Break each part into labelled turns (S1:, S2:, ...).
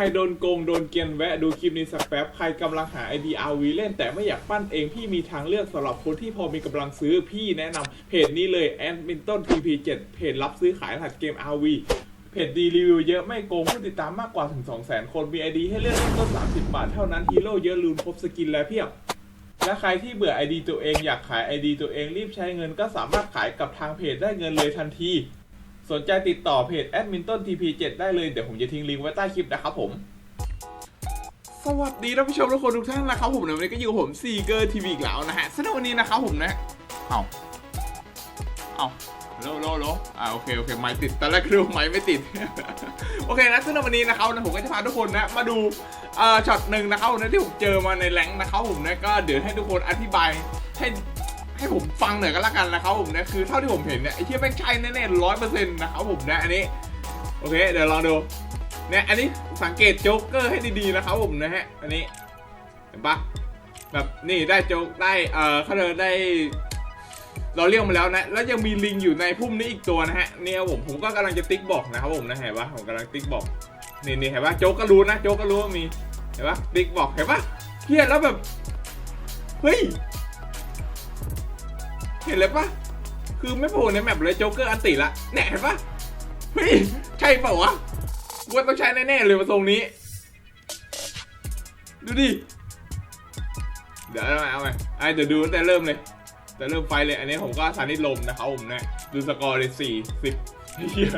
S1: รโดนโกงโดนเกียนแวะดูคลิปนี้สักแป๊บใครกำลังหา ID RV เล่นแต่ไม่อยากปั้นเองพี่มีทางเลือกสำหรับคนที่พอมีกำลังซื้อพี่แนะนำเพจนี้เลย a d m i n t o n TP7 เพจรับซื้อขายรหัสเกม RV เพจดีรีวิวเยอะไม่โกงผู้ติดตามมากกว่าถึง 200,000 คนมี ID ให้เลือกเริ่มต้น 30 บาทเท่านั้นฮีโร่เยอะลืมครบสกินและเพียบและใครที่เบื่อ ID ตัวเองอยากขาย ID ตัวเองรีบใช้เงินก็สามารถขายกับทางเพจได้เงินเลยทันที สนใจติดต่อเพจ a d m i n t o n TP7 ได้เลย เดี๋ยวผมจะทิ้งลิงก์ไว้ใต้คลิปนะครับผม สวัสดีท่านผู้ชมทุกคนทุกท่านนะครับผมในวันนี้ก็อยู่กับผมซีเกอร์ทีวีอีกแล้วนะฮะสำหรับวันนี้นะครับผมนะ เอาเอาโลโลโลอ่าโอเคโอเคไม่ติดตอนแรกคือไม่ไม่ติด โอเคนะซึ่งในวันนี้นะครับนะผมก็จะพาทุกคนนะมาดูเอ่อช็อตหนึ่งนะครับนะที่ผมเจอมาในแรงนะครับผมนะก็เดี๋ยวให้ทุกคนอธิบายให้ ให้ผมฟังหน่อยก็แล้วกันนะครับผมนะคือเท่าที่ผมเห็นเนี่ยไอ้ที่แม่งใช่แน่ๆร้อยเปอร์เซ็นต์นะครับผมนะอันนี้โอเคเดี๋ยวลองดูเนี่ยอันนี้สังเกตโจ๊กเกอร์ให้ดีๆนะครับผมนะฮะอันนี้เห็นปะแบบนี่ได้โจ๊กได้เออเขาเรียได้เราเรียกมาแล้วนะ แล้วยังมีลิงอยู่ในพุ่มนี้อีกตัวนะฮะ เนี่ยผมผมก็กำลังจะติ๊กบอกนะครับผมนะเห็นปะผมกำลังติ๊กบอกนี่นี่เห็นปะโจ๊กก็รู้นะโจ๊กก็รู้ว่ามีเห็นปะติ๊กบอกเห็นปะเฮียแล้วแบบเฮ้ย ห็นเลยปะคือไม่โผล่ในแมปเลยโจ๊กเกอร์อันติละเนี่ยเห็นปะเฮ้ยใช่เปล่าวะว่าต้องใช้แน่ๆเลยมาทรงนี้ ดูดิ เดี๋ยวเอาใหมเอาใหมไอเดี๋ยวดูตั้งแต่เริ่มเลยจะเริ่มไฟเลย อันนี้ผมก็สานิทลมนะครับผมนะ ดูสกอร์เลยสี่สิบเฮีย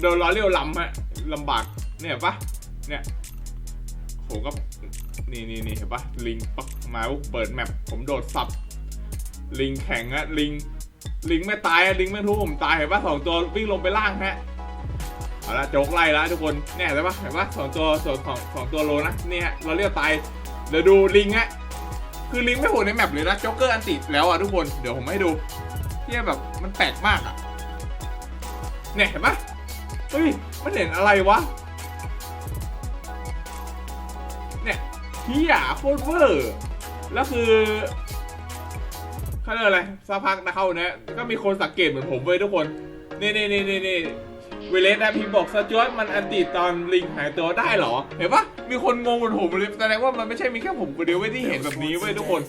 S1: โดนล้อเลี้ยวลำฮะลำบากเนี่ยเห็นปะเนี่ยผมก็นี่นี่นี่เห็นปะลิงปักมาเปิดแมปผมโดดสับ ลิงแข็งอะลิง ลิงไม่ตายอะลิงไม่ทุบผมตายเห็นปะสองตัววิ่งลงไปล่างฮะเอาละโจกไล่แล้วทุกคนเนี่ยเห็นปะเห็นปะสองตัวสองสองสองตัวโลนะเนี่ยเราเรียกตายเดี๋ยวดูลิงฮะคือลิงไม่โผล่ในแมปเลยนะจ็อกเกอร์อันติดแล้วอะทุกคนเดี๋ยวผมให้ดูเที่ยแบบมันแปลกมากอะเนี่ยเห็นปะเฮ้ยมันเห็นอะไรวะเนี่ยเฮียโคตรเวอร์แล้วคือ เขาเรียกอะไรสักพักนะเขาเนี่ยก็มีคนสังเกตเหมือนผมเว้ยทุกคนนี่นี่นี่นี่นี่เวเลสนะพิมพ์บอกสจวตมันอันติตอนลิงหายตัวได้เหรอ เห็นปะมีคนงงเหมือนผมเลยแสดงว่ามันไม่ใช่มีแค่ผมคนเดียวเว้ยที่เห็นแบบนี้เว้ยทุกคน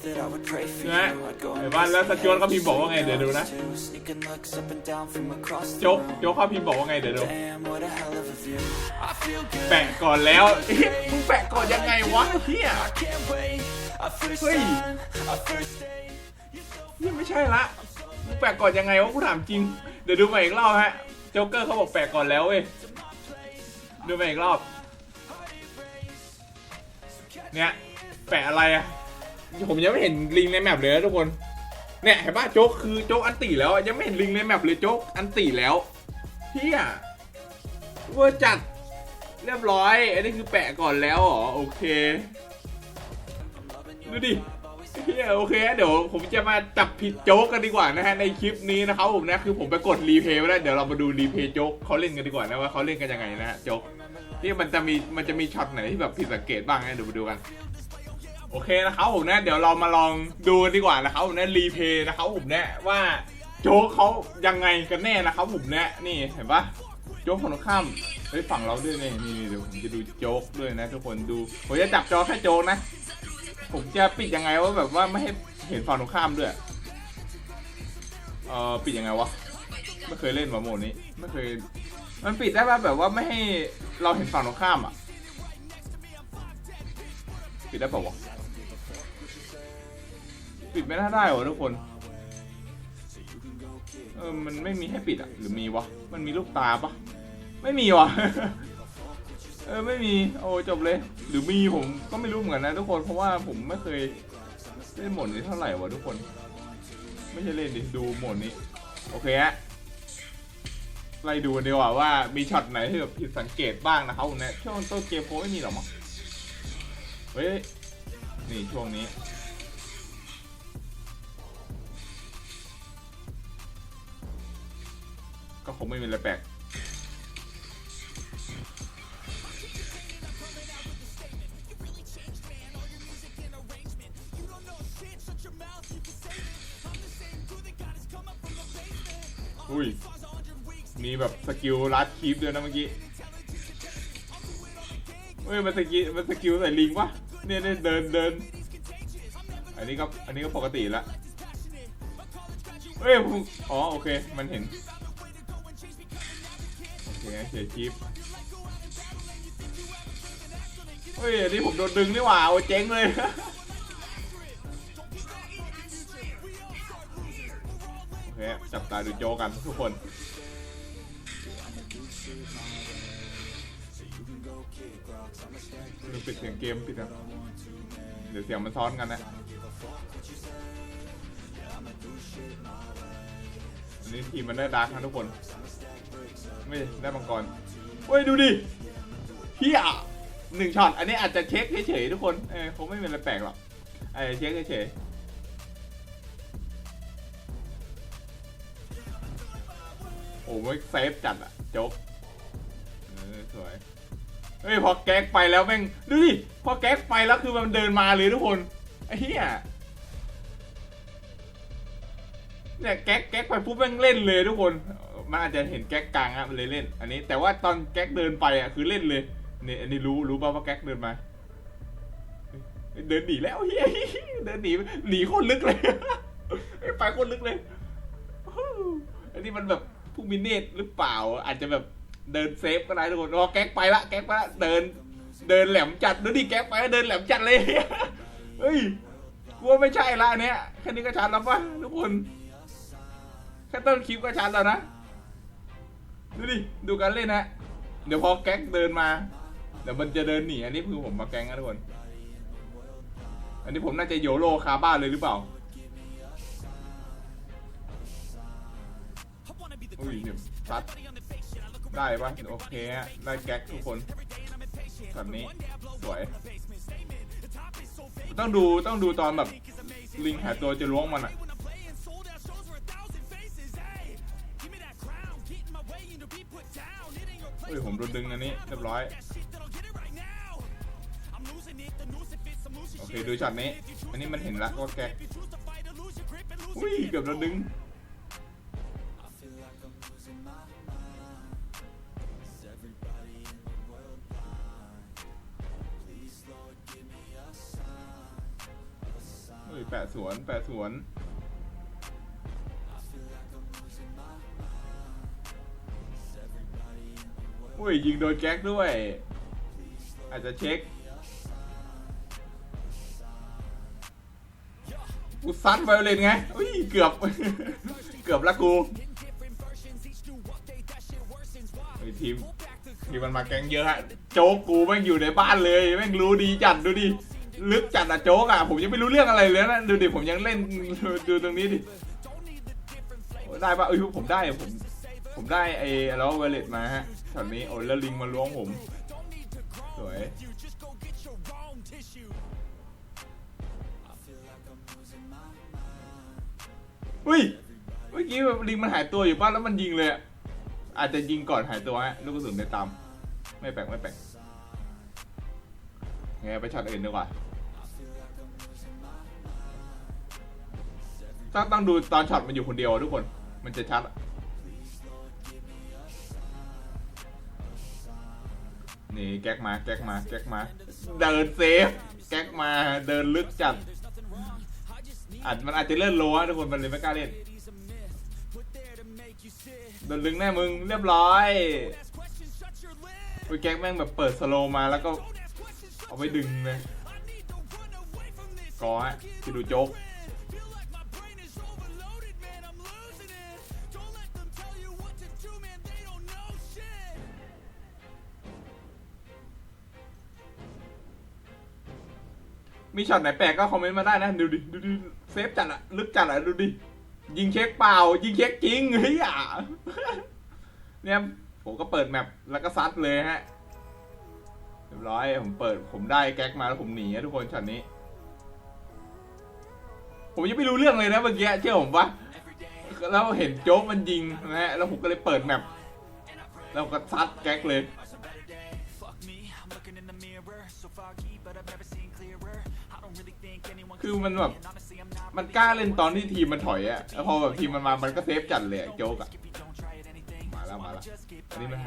S1: นะเห็นปะแล้วสจวตเขาพิมพ์บอกว่าไงเดี๋ยวดูนะโจ๊กโจ๊กเขาพิมพ์บอกว่าไงเดี๋ยวดูแปะก่อนแล้วมึงแปะก่อนยังไงวะเฮียเฮ้ย นี่ไม่ใช่ละมึงแปะก่อนยังไงวะกูถามจริง เดี๋ยวดูใหมาอีกรอบฮะโจ๊กเกอร์เขาบอกแปะก่อนแล้วเว้ยดูมาอีกรอบ เนี่ยแปะอะไรอะผมยังไม่เห็นลิงในแมปเลยนะทุกคนเนี่ยเห็นป่ะโจ๊กคือโจ๊กอันตีแล้วยังไม่เห็นลิงในแมปเลยโจ๊กอันตีแล้วเฮียเวอร์จัดเรียบร้อยอันนี้คือแปะก่อนแล้วเหรอโอเค ดูดิ เฮียโอเคเดี๋ยวผมจะมาจับผิดโจ๊กกันดีกว่านะฮะในคลิปนี้นะครับผมนะคือผมไปกดรีเพย์ไว้แล้วเดี๋ยวเรามาดูรีเพย์โจ๊กเขาเล่นกันดีกว่านะว่าเขาเล่นกันยังไงนะฮะโจ๊กที่มันจะมีมันจะมีช็อตไหนที่แบบผิดสังเกตบ้างนะเดี๋ยวมาดูกัน โอเคนะครับผมนะเดี๋ยวเรามาลองดูกันดีกว่านะครับผมนะรีเพย์นะครับผมนะว่าโจ๊กเขายังไงกันแน่นะครับผมนะนี่เห็นปะโจ๊กฝั่งตรงข้ามเฮ้ยฝั่งเราด้วยนี่นี่เดี๋ยวผมจะดูโจ๊กด้วยนะทุกคนดูผมจะจับจอแค่โจ๊กนะ ผมจะปิดยังไงว่าแบบว่าไม่ให้เห็นฝั่งตรงข้ามด้วย เออปิดยังไงวะ ไม่เคยเล่นมาโหมดนี้ ไม่เคย มันปิดได้ป่ะแบบว่าไม่ให้เราเห็นฝั่งตรงข้ามอะ ปิดได้เปล่าวะ ปิดไม่น่าได้หรอทุกคน เออ มันไม่มีให้ปิดอะ หรือมีวะ มันมีลูกตาปะไม่มีวะ เออ ไม่มี โอ้จบเลย หรือมีผมก็ไม่รู้เหมือนกันนะทุกคนเพราะว่าผมไม่เคยเล่นโหมดนี้เท่าไหร่วะทุกคน ไม่ใช่เล่นดิดูโหมดนี้ โอเคฮะไล่ดูดีกว่าว่ามีช็อตไหนที่แบบผิดสังเกตบ้างนะครับผมเนี่ยช่วงต้นเกมโคไม่มีหรอมั้งเฮ้ยนี่ช่วงนี้ก็คงไม่มีอะไรแปลก อุ้ย มีแบบสกิลลัดคีฟด้วยนะเมื่อกี้เฮ้ยมันสกิลมันสกิลใส่ลิงวะเนี่ยเนี่ยเดินเดิน อันนี้ก็อันนี้ก็ปกติละเฮ้ยอ๋อโอเค มันเห็น โอเคเสียชีพเฮ้ยอันนี้ผมโดนดึงนี่หว่าโอ้เจ๊งเลย คจับตาดูโจกันทุกคนลืมปิดเสียงเกมปิดนะเดี๋ยวเสียงมันซ้อนกันนะ อันนี้ทีมมันได้ดาร์กนะทุกคน ไม่ได้มังกรเฮ้ยดูดิเฮียหนึ่งช็อต อันนี้อาจจะเช็คเฉยๆทุกคน เออคงไม่เป็นอะไรแปลกหรอกอาจจะเช็คเฉยๆ โอ้ยเซฟจัดอะจ๊กเออสวยเฮ้ยพอแก๊กไปแล้วแม่งดูดิพอแก๊กไปแล้วคือมันเดินมาเลยทุกคนไอ้เหี้ยเนี่ยแก๊กแก๊กไปปุ๊บแม่งเล่นเลยทุกคนมันอาจจะเห็นแก๊กกลางอะมันเลยเล่น อันนี้แต่ว่าตอนแก๊กเดินไปอะคือเล่นเลยเนี่ยอันนี้รู้รู้ป่าวว่าแก๊กเดินมาเฮ้ยเดินหนีแล้วเฮียเดินหนีหนีโคตรลึกเลยเฮ้ยไปโคตรลึกเลย อันนี้มันแบบ ผู้มินเนตหรือเปล่า อาจจะแบบเดินเซฟก็ได้ทุกคนพอแก๊กไปละแก๊กไปละเดิน เดินแหลมจัดดูดิแก๊กไปแล้วเดินแหลมจัดเลยเฮ้ยกลัวไม่ใช่ละอันเนี้ยแค่นี้ก็ชัดแล้วปะทุกคนแค่ต้นคลิปก็ชัดแล้วนะดูดิดูการเล่นนะเดี๋ยวพอแก๊กเดินมาเดี๋ยวมันจะเดินหนีอันนี้คือผมมาแก๊งนะทุกคน อันนี้ผมน่าจะโยโรคาบ้านเลยหรือเปล่า อุ้ยเนี่ยซัด ได้ปะโอเคฮะได้แก๊กทุกคนแบบนี้สวย ต้องดูต้องดูตอนแบบลิงหาตัวจะล้วงมันอะเฮ้ยผมโดนดึงอันนี้เรียบร้อย โอเค ดูช็อตนี้ อันนี้มันเห็นละว่าแกอุ้ยเกือบโดนดึง เฮ้ยแปะสวน แปะสวนอุ้ยยิงโดนแก๊กด้วย อาจจะเช็คกูซัดไวโอเลนไงอุ้ยเกือบ เกือบละกูไอทีมทีมมันมาแก๊งเยอะฮะโจ๊กกูแม่งอยู่ในบ้านเลยแม่งรู้ดีจัดดูดิ ลึกจัดอะโจ๊กอะผมยังไม่รู้เรื่องอะไรเลยนะดูดิผมยังเล่นดูตรงนี้ดิได้ปะเอ้ยผมได้ผมผมได้ไอ้แล้วเวเลตมาฮะช็อตนี้โอ้แล้วลิงมาล้วงผม สวยอุ้ยเมื่อกี้ลิงมันหายตัวอยู่ป้ะแล้วมันยิงเลย อาจจะยิงก่อนหายตัวฮะลูกกระสุนในตาม ไม่แปลกไม่แปลกไงไปช็อตอื่นดีกว่า ต้องต้องดูตอนช็อตมันอยู่คนเดียวทุกคน มันจะชัดนี่แก๊กมาแก๊กมาแก๊กมา เดินเซฟ แก๊กมาเดินลึกจัดอาจมันอาจจะเลื่อนโลฮะทุกคนมันเลยไม่กล้าเล่นโดนลึงแน่มึงเรียบร้อยอุ้ยแก๊กแม่งแบบเปิดสโลมาแล้วก็ เอาไปดึงเลยกอฮะที่ดูโจ๊ก มีช็อตไหนแปลกก็คอมเมนต์มาได้นะ ดูดิ ดูดิ เซฟจัดอะลึกจัดอะดูดิ ยิงเช็คเปล่า ยิงเช็คจริงเฮ้ยอะเนี่ยผมก็เปิดแมปแล้วก็ซัดเลยฮะเรียบร้อย ผมเปิดผมได้แก๊กมาแล้วผมหนีอะทุกคนช็อตนี้ ผมยังไม่รู้เรื่องเลยนะเมื่อกี้เชื่อผมปะแล้วเห็นโจ๊กมันยิงนะฮะแล้วผมก็เลยเปิดแมปแล้วก็ซัดแก๊กเลย คือมันแบบ มันกล้าเล่นตอนที่ทีมมันถอยอะแล้วพอแบบทีมมันมา มันก็เซฟจัดเลยอะโจ๊กอะมาแล้วมาแล้วอันนี้มัน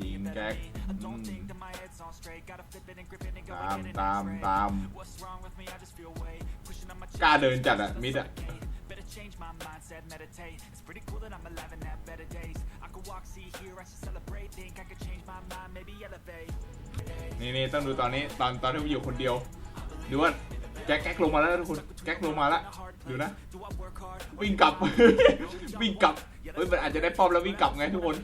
S1: ยิงแก๊กอืมตามตามตามกล้าเดินจัดอะมิดอะ
S2: change my mindset, meditate. It's pretty cool that I'm alive and have better days.
S1: นี่นี่ต้องดูตอนนี้ตอนตอนที่ผมอยู่คนเดียวดูว่าแก๊กแก๊กลงมาแล้วทุกคนแก๊กลงมาแล้วดูนะ วิ่งกลับ วิ่งกลับ เฮ้ยมันอาจจะได้ป้อมแล้ววิ่งกลับไงทุกคน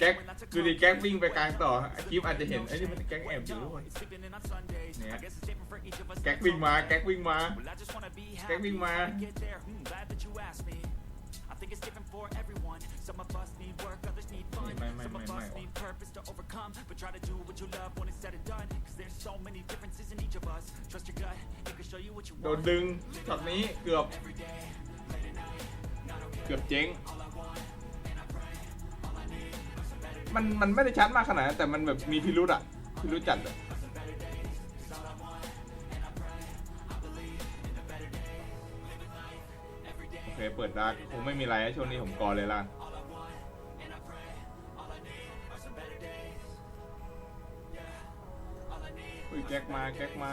S1: แก๊กดูดิแก๊กวิ่งไปกลางต่อคลิปอาจจะเห็นไอ้นี่มันแก๊กแอบอยู่ทุกคน
S2: sleeping in on Sundays.
S1: Yeah.
S2: I guess it's different for each of us.
S1: แก๊กวิ่งมาแก๊กวิ่งมา
S2: Some of us need work, others need fun.
S1: Man, man,
S2: Some
S1: man,
S2: of us
S1: man.
S2: need purpose to overcome. But try to do what you love when it's said and done. Cause there's so many differences in each of us. Trust your gut, it can show you what you
S1: โดน
S2: want.
S1: ดึงช็อตนี้เกือบ เกือบเจ๊ง มันมันไม่ได้ชัดมากขนาดนั้นแต่มันแบบมีพิรุษอะพิรุษจัดอะโอเคเปิดดาร์กคงไม่มีอะไรนะช่วงนี้ผมกอเลยล่ะ อุ้ยแก๊กมาแก๊กมา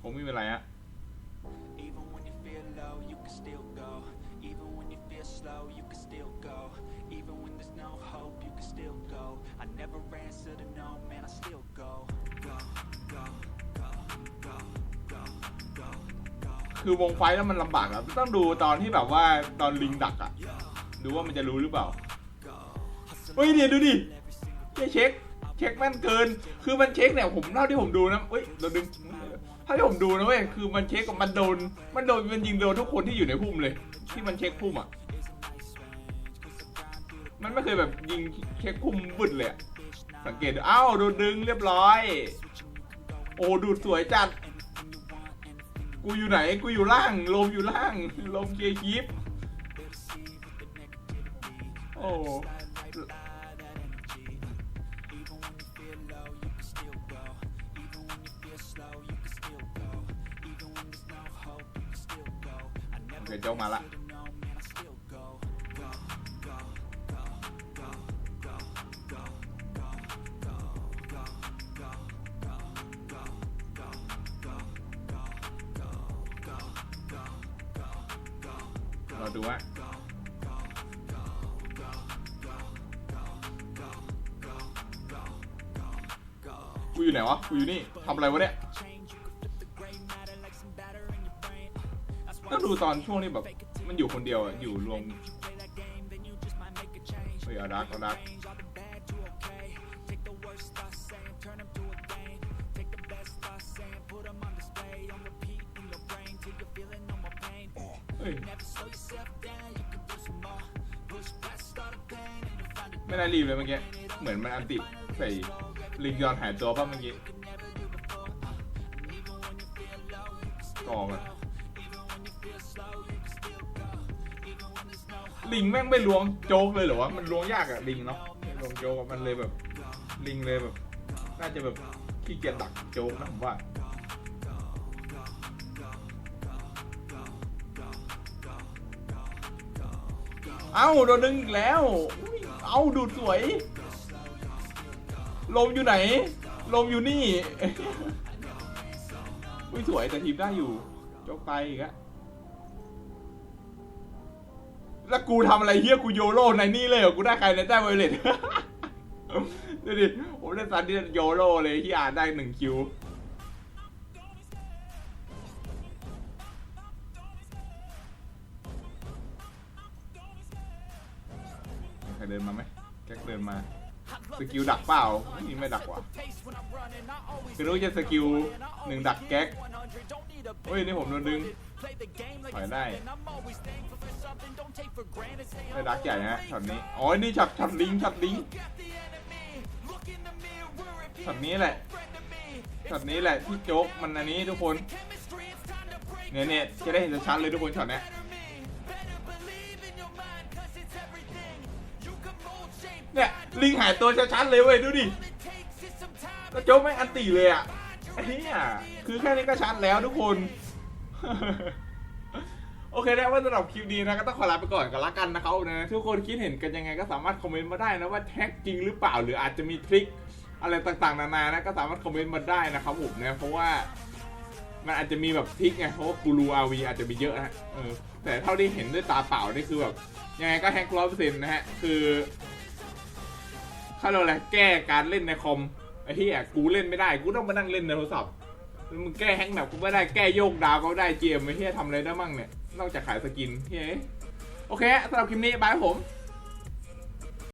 S1: คงไม่มีอะไรอะ
S2: Even when you feel low, you can still go. Even when you feel slow, you can still go. Even when there's no hope, you can still go. I never answer to no, man, I still go. Go, go, go, go, go, go, go.
S1: คือวงไฟแล้วมันลำบากอะต้องดูตอนที่แบบว่าตอนลิงดักอะดูว่ามันจะรู้หรือเปล่า เฮ้ยเดี๋ยวดูดิเฮ้ยเช็ค เช็คแม่นเกิน คือมันเช็คเนี่ยผมเท่าที่ผมดูนะเฮ้ยเราดึงเท่าที่ผมดูนะเว้ยคือมันเช็คกับมันโดน มันโดนมันยิงโดนทุกคนที่อยู่ในพุ่มเลย ที่มันเช็คพุ่มอะ มันไม่เคยแบบยิงเช็คพุ่มบึดเลยอะสังเกตดูอ้าวโดนดึงเรียบร้อย โอ้ดูดสวยจัด กูอยู่ไหนกูอยู่ล่างลมอยู่ล่างลมเกียร์คลิปโอ้ โอเคโจ๊กมาละเราดูว่ากูอยู่ไหนวะ กูอยู่นี่ทำอะไรวะเนี่ย ดูตอนช่วงนี้แบบ มันอยู่คนเดียวอะอยู่รวมเฮ้ยเอาดักเอาดักเฮ้ยไม่ได้รีบเลยเมื่อกี้ เหมือนมันอันติใส่ลิงยอนหายตัวป่ะเมื่อกี้ ลิงแม่งไม่ล้วงโจ๊กเลยเหรอวะมันล้วงยากอะลิงเนาะล้วงโจ๊กอะมันเลยแบบ ลิงเลยแบบน่าจะแบบขี้เกียจดักโจ๊กนะผมว่าเอ้าโดนดึงอีกแล้ว เอ้าดูดสวย ลมอยู่ไหน ลมอยู่นี่ อุ้ยสวยแต่ทีมได้อยู่จกไปอีกอะ แล้วกูทำอะไรเฮียกูโยโร่ในนี่เลยเหรอกูได้ใครในได้ไวเลต ดูดิผมได้ซันที่โยโร่เลยที่อ่านได้หนึ่งคิว ใครเดินมาไหมแก๊กเดินมา สกิลดักเปล่าไม่ไม่ดักว่ะคือรู้จะสกิลหนึ่งดักแก๊ก เฮ้ยนี่ผมโดนดึงถอยได้ได้ดักใหญ่ฮะช็อตนี้อ๋อนี่ช็อตช็อตลิงช็อตลิงช็อตนี้แหละช็อตนี้แหละที่โจ๊กมันอันนี้ทุกคนเนี่ยเนี่ยจะได้เห็นชัดเลยทุกคนช็อตนี้เนี่ยลิงหายตัวชัดๆเลยเว้ยดูดิแล้วโจ๊กไม่อันตีเลยอะ ไอ้เนี่ยคือแค่นี้ก็ชัดแล้วทุกคน โอเคแล้วว่าสำหรับคลิปนี้นะก็ต้องขอลาไปก่อนกันละกันนะครับนะทุกคนคิดเห็นกันยังไงก็สามารถคอมเมนต์มาได้นะว่าแท็กจริงหรือเปล่าหรืออาจจะมีทริคอะไรต่างๆ นานานะก็สามารถคอมเมนต์มาได้นะครับผมนะเพราะว่ามันอาจจะมีแบบทริคไงเพราะว่ากูรูอาวีอาจจะมีเยอะนะเออแต่เท่าที่เห็นด้วยตาเปล่านี่คือแบบยังไงก็แฮกร้อยเปอร์เซ็นต์นะฮะคือเขาเรียกอะไรแก้การเล่นในคอม ไอ้ที่อะกูเล่นไม่ได้ กูต้องมานั่งเล่นในโทรศัพท์มึงแก้แฮงแบบกูไม่ได้แก้โยกดาวก็ไม่ได้เกมไอ้ที่ทำอะไรได้มั่งเนี่ย นอกจากขายสกินเฮ้ยโอเคสำหรับคลิปนี้บายผม